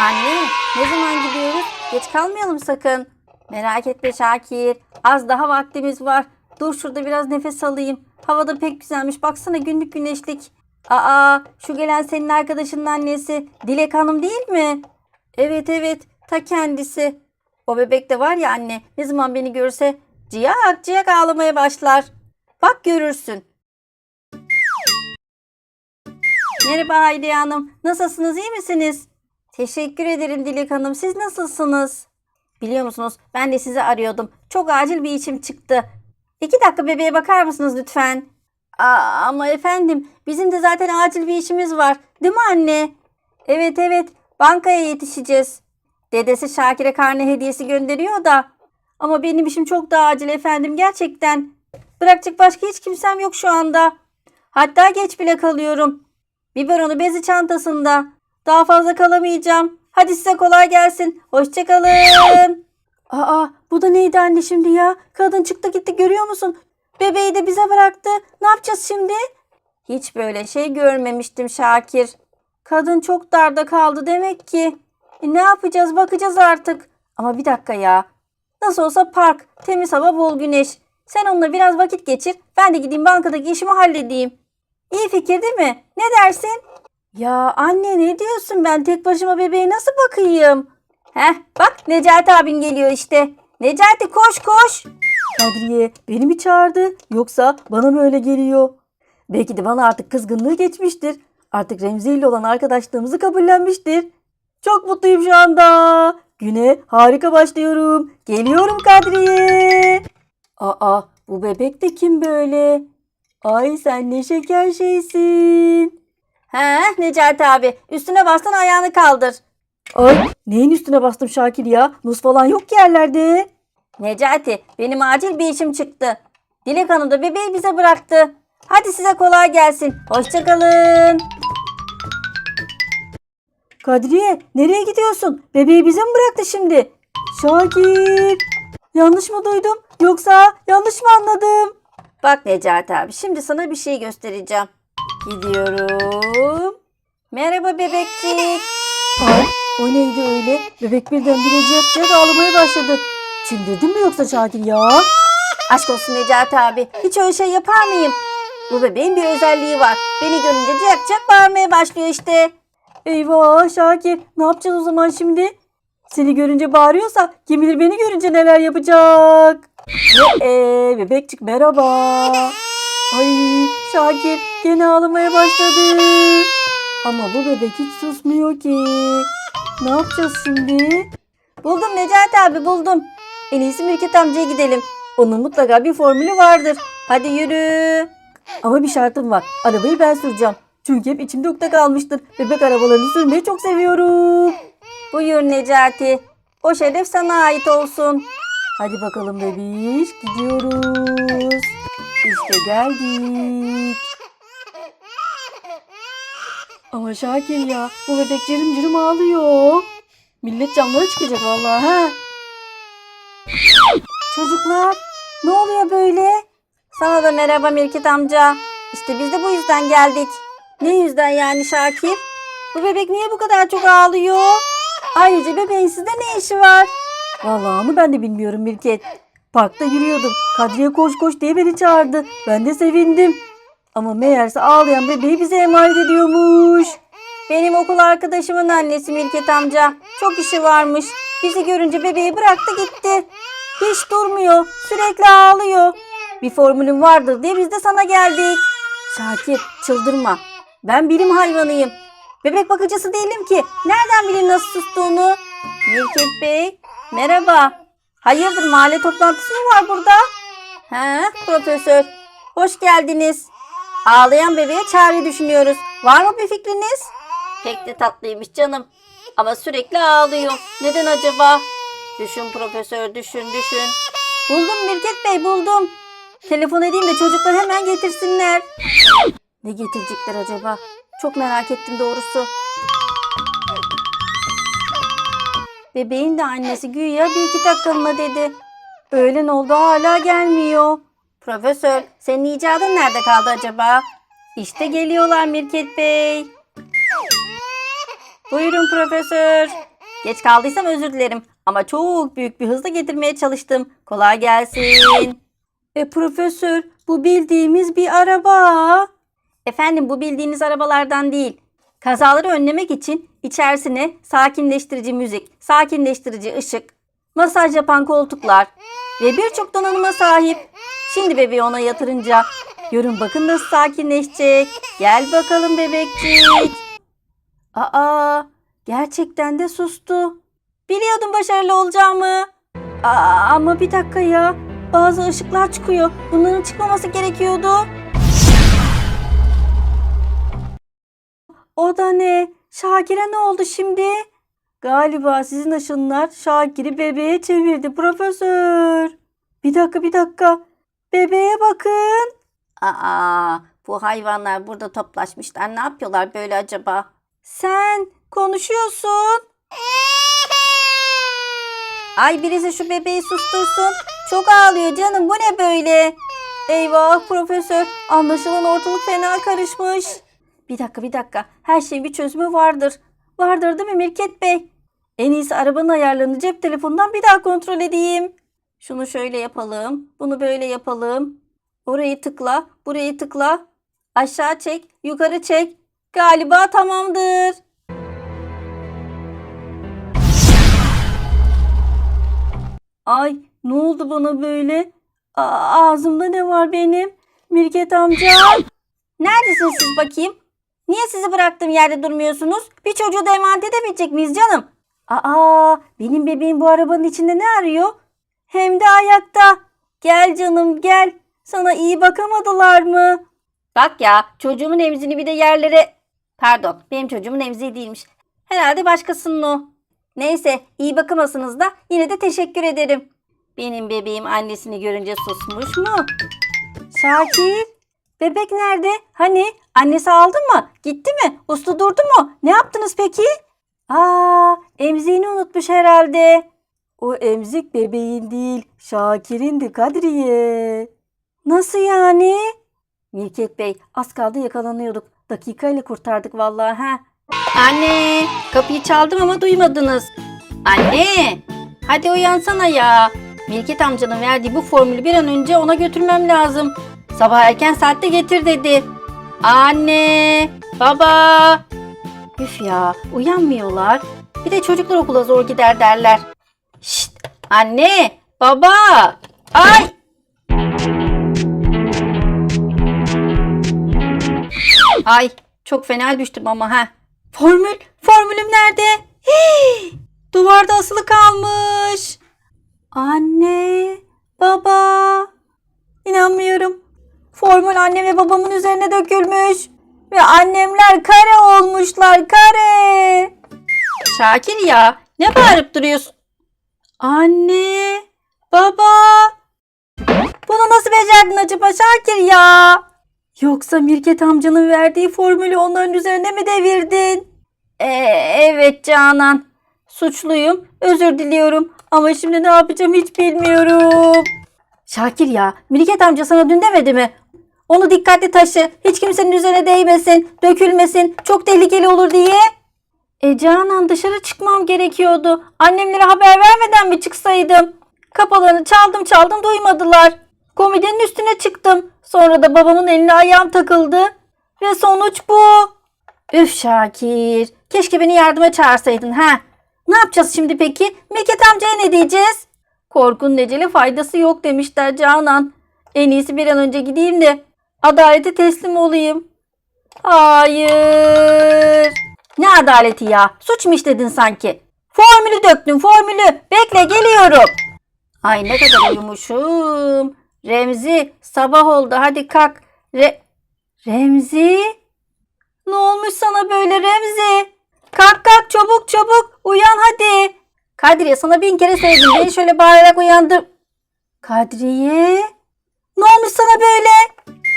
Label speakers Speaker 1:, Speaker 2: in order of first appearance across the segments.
Speaker 1: Anne, ne zaman gidiyoruz? Geç kalmayalım sakın. Merak etme Şakir. Az daha vaktimiz var. Dur şurada biraz nefes alayım. Havada pek güzelmiş. Baksana günlük güneşlik. Aa, şu gelen senin arkadaşının annesi. Dilek Hanım değil mi? Evet evet, ta kendisi. O bebek de var ya anne, ne zaman beni görse ciyak ciyak ağlamaya başlar. Bak görürsün. Merhaba Hayriye Hanım. Nasılsınız, iyi misiniz? Teşekkür ederim Dilek Hanım. Siz nasılsınız? Biliyor musunuz ben de sizi arıyordum. Çok acil bir işim çıktı. İki dakika bebeğe bakar mısınız lütfen? Aa, ama efendim bizim de zaten acil bir işimiz var. Değil mi anne? Evet evet bankaya yetişeceğiz. Dedesi Şakir'e karne hediyesi gönderiyor da. Ama benim işim çok daha acil efendim gerçekten. Bırakacak başka hiç kimsem yok şu anda. Hatta geç bile kalıyorum. Biberonu bezi çantasında. Daha fazla kalamayacağım. Hadi size kolay gelsin. Hoşçakalın. Aa bu da neydi anne şimdi ya? Kadın çıktı gitti görüyor musun? Bebeği de bize bıraktı. Ne yapacağız şimdi? Hiç böyle şey görmemiştim Şakir. Kadın çok darda kaldı demek ki. E, ne yapacağız bakacağız artık. Ama bir dakika ya. Nasıl olsa park, temiz hava, bol güneş. Sen onunla biraz vakit geçir. Ben de gideyim bankadaki işimi halledeyim. İyi fikir değil mi? Ne dersin? Ya anne ne diyorsun? Ben tek başıma bebeğe nasıl bakayım? Heh bak Necati abin geliyor işte. Necati koş koş. Kadriye beni mi çağırdı yoksa bana mı öyle geliyor? Belki de bana artık kızgınlığı geçmiştir. Artık Remzi ile olan arkadaşlığımızı kabullenmiştir. Çok mutluyum şu anda. Güne harika başlıyorum. Geliyorum Kadriye. Aa bu bebek de kim böyle? Ay sen ne şeker şeysin. He Necati abi üstüne bastan ayağını kaldır. Ay neyin üstüne bastım Şakir ya? Muz falan yok ki yerlerde. Necati benim acil bir işim çıktı. Dilek Hanım da bebeği bize bıraktı. Hadi size kolay gelsin. Hoşçakalın. Kadriye nereye gidiyorsun? Bebeği bize mi bıraktı şimdi? Şakir. Yanlış mı duydum? Yoksa yanlış mı anladım? Bak Necati abi şimdi sana bir şey göstereceğim. Gidiyorum. Merhaba bebekçik. Ay o neydi öyle? Bebek birdenbire ciyak ciyak ağlamaya başladı. Çimdirdin mi yoksa Şakir ya? Aşk olsun Necati abi. Hiç öyle şey yapar mıyım? Bu bebeğin bir özelliği var. Beni görünce ciyak ciyak bağırmaya başlıyor işte. Eyvah Şakir ne yapacağız o zaman şimdi? Seni görünce bağırıyorsa kim bilir beni görünce neler yapacak. Ee, bebekçik merhaba. Ay Şakir gene ağlamaya başladı. Ama bu bebek hiç susmuyor ki. Ne yapacağız şimdi? Buldum Necati abi buldum. En iyisi Mirket amcaya gidelim. Onun mutlaka bir formülü vardır. Hadi yürü. Ama bir şartım var. Arabayı ben süreceğim. Çünkü hep içimde ukde kalmıştır. Bebek arabalarını sürmeyi çok seviyorum. Buyur Necati. O şeref sana ait olsun. Hadi bakalım bebiş gidiyoruz. İşte geldik. Ama Şakir ya bu bebek cırım cırım ağlıyor. Millet camlara çıkacak vallahi ha. Çocuklar ne oluyor böyle? Sana da merhaba Mirket amca. İşte biz de bu yüzden geldik. Ne yüzden yani Şakir? Bu bebek niye bu kadar çok ağlıyor? Ayrıca bebeğin sizde ne işi var? Vallahi onu ben de bilmiyorum Mirket. Parkta yürüyordum. Kadriye koş koş diye beni çağırdı. Ben de sevindim. Ama meğerse ağlayan bebeği bize emanet ediyormuş. Benim okul arkadaşımın annesi Mirket amca. Çok işi varmış. Bizi görünce bebeği bıraktı gitti. Hiç durmuyor. Sürekli ağlıyor. Bir formülüm vardır diye biz de sana geldik. Şakir çıldırma. Ben bilim hayvanıyım. Bebek bakıcısı değilim ki. Nereden bileyim nasıl sustuğunu? Mirket Bey merhaba. Hayırdır mahalle toplantısı mı var burada? He profesör. Hoş geldiniz. Ağlayan bebeğe çare düşünüyoruz. Var mı bir fikriniz? Pek de tatlıymış canım. Ama sürekli ağlıyor. Neden acaba? Düşün profesör düşün düşün. Buldum Mirket Bey buldum. Telefon edeyim de çocuklar hemen getirsinler. Ne getirecekler acaba? Çok merak ettim doğrusu. Bebeğin de annesi güya bir iki dakikalığına dedi. Öğlen oldu hala gelmiyor. Profesör senin icadın nerede kaldı acaba? İşte geliyorlar Mirket Bey. Buyurun profesör. Geç kaldıysam özür dilerim. Ama çok büyük bir hızla getirmeye çalıştım. Kolay gelsin. E profesör bu bildiğimiz bir araba. Efendim bu bildiğiniz arabalardan değil. Kazaları önlemek için içerisine sakinleştirici müzik, sakinleştirici ışık, masaj yapan koltuklar ve birçok donanıma sahip. Şimdi bebeği ona yatırınca görün bakın nasıl sakinleşecek. Gel bakalım bebekcik. Aa, gerçekten de sustu. Biliyordum başarılı olacağımı. Aa, ama bir dakika ya. Bazı ışıklar çıkıyor. Bunların çıkmaması gerekiyordu. O da ne? Şakir'e ne oldu şimdi? Galiba sizin ışınlar Şakir'i bebeğe çevirdi profesör. Bir dakika bir dakika. Bebeğe bakın. Aa, bu hayvanlar burada toplaşmışlar. Ne yapıyorlar böyle acaba? Sen konuşuyorsun. Ay birisi şu bebeği sustursun. Çok ağlıyor canım. Bu ne böyle? Eyvah profesör. Anlaşılan ortalık fena karışmış. Bir dakika bir dakika. Her şeyin bir çözümü vardır. Vardır değil mi Mirket Bey? En iyisi arabanın ayarlarını cep telefonundan bir daha kontrol edeyim. Şunu şöyle yapalım. Bunu böyle yapalım. Orayı tıkla. Burayı tıkla. Aşağı çek. Yukarı çek. Galiba tamamdır. Ay ne oldu bana böyle? Aa, ağzımda ne var benim? Mirket amca. Neredesiniz siz bakayım? Niye sizi bıraktığım yerde durmuyorsunuz? Bir çocuğu da emanet edemeyecek miyiz canım? Aa, benim bebeğim bu arabanın içinde ne arıyor? Hem de ayakta. Gel canım gel. Sana iyi bakamadılar mı? Bak ya çocuğumun emzini bir de yerlere... Pardon benim çocuğumun emziği değilmiş. Herhalde başkasının o. Neyse iyi bakamasınız da yine de teşekkür ederim. Benim bebeğim annesini görünce susmuş mu? Şakir, bebek nerede? Hani annesi aldı mı? Gitti mi? Uslu durdu mu? Ne yaptınız peki? Aa, emziğini unutmuş herhalde. O emzik bebeğin değil, Şakir'indi Kadriye. Nasıl yani? Mirket Bey, az kaldı yakalanıyorduk. Dakikayla kurtardık vallahi ha. Anne, kapıyı çaldım ama duymadınız. Anne, hadi uyansana ya. Mirket amcanın verdiği bu formülü bir an önce ona götürmem lazım. Sabah erken saatte getir dedi. Anne, baba. Üf ya, uyanmıyorlar. Bir de çocuklar okula zor gider derler. Şşt, anne, baba. Ay. Ay, çok fena düştüm ama ha. Formül, formülüm nerede? Hii, duvarda asılı kalmış. Anne, baba. İnanmıyorum. Formül annem ve babamın üzerine dökülmüş. Ve annemler kare olmuşlar, kare. Şakir ya, ne bağırıp duruyorsun? Anne, baba. Bunu nasıl becerdin acaba Şakir ya? Yoksa Mirket amcanın verdiği formülü onların üzerine mi devirdin? Ee, evet Canan. Suçluyum. Özür diliyorum. Ama şimdi ne yapacağım hiç bilmiyorum. Şakir ya, Mirket amca sana dün demedi mi? Onu dikkatli taşı. Hiç kimsenin üzerine değmesin, dökülmesin. Çok tehlikeli olur diye. E Canan dışarı çıkmam gerekiyordu. Annemlere haber vermeden mi çıksaydım? Kapılarını çaldım çaldım duymadılar. Komodinin üstüne çıktım. Sonra da babamın eline ayağım takıldı. Ve sonuç bu. Üf Şakir. Keşke beni yardıma çağırsaydın ha. Ne yapacağız şimdi peki? Meket amcaya ne diyeceğiz? Korkunun ecele faydası yok demişler Canan. En iyisi bir an önce gideyim de adalete teslim olayım. Hayır. Ne adaleti ya? Suç mu işledin sanki? Formülü döktün formülü. Bekle geliyorum. Ay ne kadar uyumuşum. Remzi sabah oldu hadi kalk. Re Remzi? Ne olmuş sana böyle Remzi? Kalk kalk çabuk çabuk uyan hadi. Kadriye sana bin kere söyledim beni şöyle bağırarak uyandır. Kadriye? Ne olmuş sana böyle?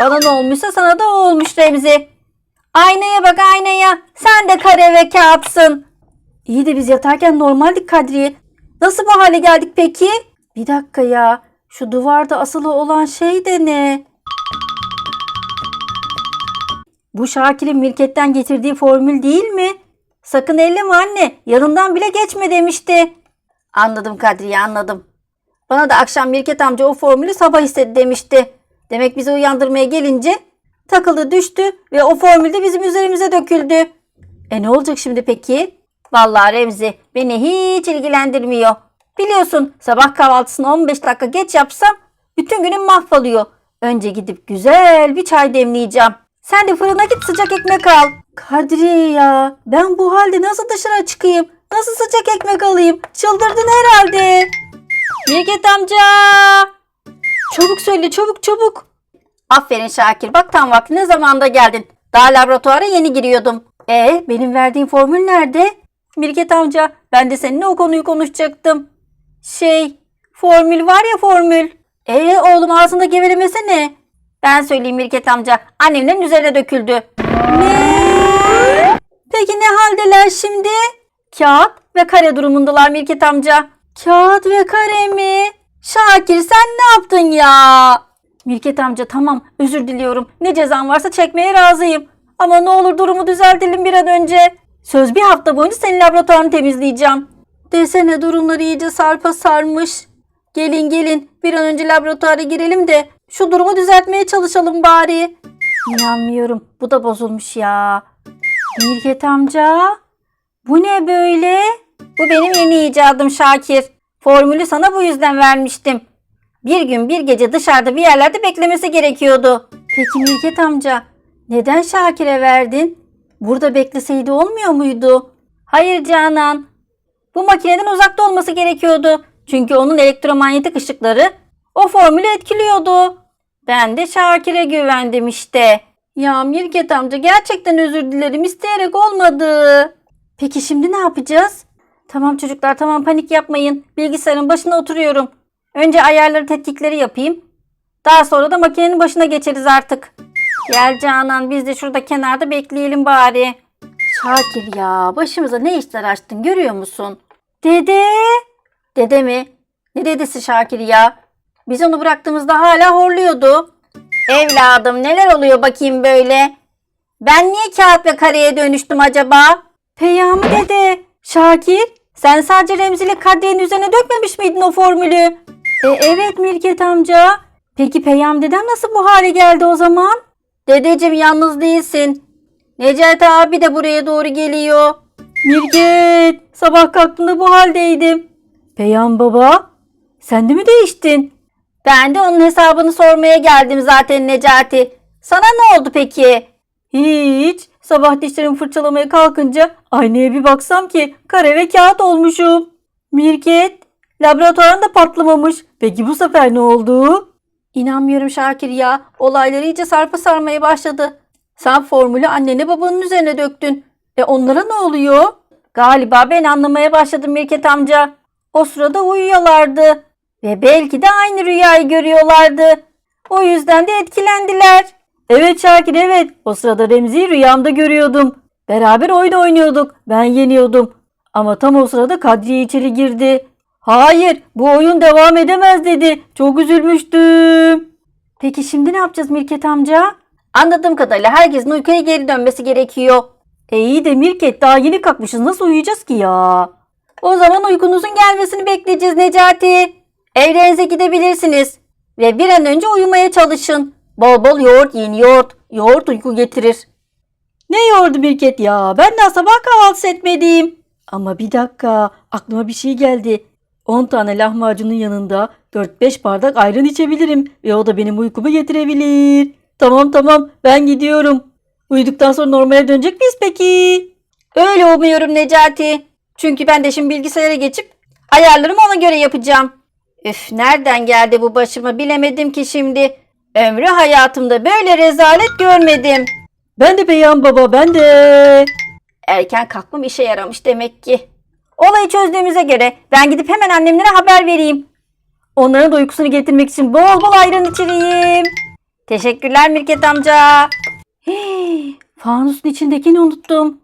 Speaker 1: Bana ne olmuşsa sana da o olmuş Remzi. Aynaya bak aynaya. Sen de kare ve kağıtsın. İyi de biz yatarken normaldik Kadriye. Nasıl bu hale geldik peki? Bir dakika ya. Şu duvarda asılı olan şey de ne? Bu Şakir'in Mirket'ten getirdiği formül değil mi? Sakın elleme anne. Yanından bile geçme demişti. Anladım Kadriye anladım. Bana da akşam Mirket amca o formülü sabah istedi demişti. Demek bizi uyandırmaya gelince takıldı düştü ve o formül de bizim üzerimize döküldü. E ne olacak şimdi peki? Vallahi Remzi beni hiç ilgilendirmiyor. Biliyorsun sabah kahvaltısını 15 dakika geç yapsam bütün günüm mahvoluyor. Önce gidip güzel bir çay demleyeceğim. Sen de fırına git sıcak ekmek al. Kadriye ya ben bu halde nasıl dışarı çıkayım? Nasıl sıcak ekmek alayım? Çıldırdın herhalde. Mirket amca. Çabuk söyle çabuk çabuk. Aferin Şakir bak tam vaktine zamanda geldin. Daha laboratuvara yeni giriyordum. E benim verdiğim formül nerede? Mirket amca ben de seninle o konuyu konuşacaktım. Şey formül var ya formül. E oğlum ağzında gevelemesene. Ben söyleyeyim Mirket amca annemlerin üzerine döküldü. Ne? Peki ne haldeler şimdi? Kağıt ve kare durumundalar Mirket amca. Kağıt ve kare mi? Şakir sen ne yaptın ya? Mirket amca tamam özür diliyorum. Ne cezam varsa çekmeye razıyım. Ama ne olur durumu düzeltelim bir an önce. Söz bir hafta boyunca senin laboratuvarını temizleyeceğim. Desene durumları iyice sarpa sarmış. Gelin gelin bir an önce laboratuvara girelim de şu durumu düzeltmeye çalışalım bari. İnanmıyorum bu da bozulmuş ya. Mirket amca bu ne böyle? Bu benim yeni icadım Şakir. Formülü sana bu yüzden vermiştim. Bir gün bir gece dışarıda bir yerlerde beklemesi gerekiyordu. Peki Mirket amca neden Şakir'e verdin? Burada bekleseydi olmuyor muydu? Hayır Canan. Bu makineden uzakta olması gerekiyordu. Çünkü onun elektromanyetik ışıkları o formülü etkiliyordu. Ben de Şakir'e güvendim işte. Ya Mirket amca gerçekten özür dilerim isteyerek olmadı. Peki şimdi ne yapacağız? Tamam çocuklar tamam panik yapmayın. Bilgisayarın başına oturuyorum. Önce ayarları tetkikleri yapayım. Daha sonra da makinenin başına geçeriz artık. Gel Canan biz de şurada kenarda bekleyelim bari. Şakir ya başımıza ne işler açtın görüyor musun? Dede. Dede mi? Ne dedesi Şakir ya? Biz onu bıraktığımızda hala horluyordu. Evladım neler oluyor bakayım böyle? Ben niye kağıt ve kareye dönüştüm acaba? Peyami dede. Şakir sen sadece Remzi ile Kadriye'nin üzerine dökmemiş miydin o formülü? E, evet Mirket amca. Peki Peyam dedem nasıl bu hale geldi o zaman? Dedeciğim yalnız değilsin. Necati abi de buraya doğru geliyor. Mirket sabah kalktığımda bu haldeydim. Peyam baba sen de mi değiştin? Ben de onun hesabını sormaya geldim zaten Necati. Sana ne oldu peki? Hiç. Sabah dişlerimi fırçalamaya kalkınca aynaya bir baksam ki kare ve kağıt olmuşum. Mirket, laboratuvarın da patlamamış. Peki bu sefer ne oldu? İnanmıyorum Şakir ya. Olayları iyice sarpa sarmaya başladı. Sen formülü annene babanın üzerine döktün. E onlara ne oluyor? Galiba ben anlamaya başladım Mirket amca. O sırada uyuyorlardı. Ve belki de aynı rüyayı görüyorlardı. O yüzden de etkilendiler. Evet Şakir evet. O sırada Remzi'yi rüyamda görüyordum. Beraber oyun oynuyorduk. Ben yeniyordum. Ama tam o sırada Kadriye içeri girdi. Hayır bu oyun devam edemez dedi. Çok üzülmüştüm. Peki şimdi ne yapacağız Mirket amca? Anladığım kadarıyla herkesin uykuya geri dönmesi gerekiyor. E iyi de Mirket daha yeni kalkmışız. Nasıl uyuyacağız ki ya? O zaman uykunuzun gelmesini bekleyeceğiz Necati. Evlerinize gidebilirsiniz. Ve bir an önce uyumaya çalışın. Bol bol yoğurt yiyin yoğurt. Yoğurt uyku getirir. Ne yoğurdu Mirket ya? Ben daha sabah kahvaltısı etmedim. Ama bir dakika aklıma bir şey geldi. 10 tane lahmacunun yanında 4-5 bardak ayran içebilirim ve o da benim uykumu getirebilir. Tamam tamam ben gidiyorum. Uyuduktan sonra normale dönecek miyiz peki? Öyle umuyorum Necati. Çünkü ben de şimdi bilgisayara geçip ayarlarımı ona göre yapacağım. Üf nereden geldi bu başıma bilemedim ki şimdi. Ömrü hayatımda böyle rezalet görmedim. Ben de Beyhan baba ben de. Erken kalkmam işe yaramış demek ki. Olayı çözdüğümüze göre ben gidip hemen annemlere haber vereyim. Onların da uykusunu getirmek için bol bol ayran içireyim. Teşekkürler Mirket amca. Hii, fanusun içindekini unuttum.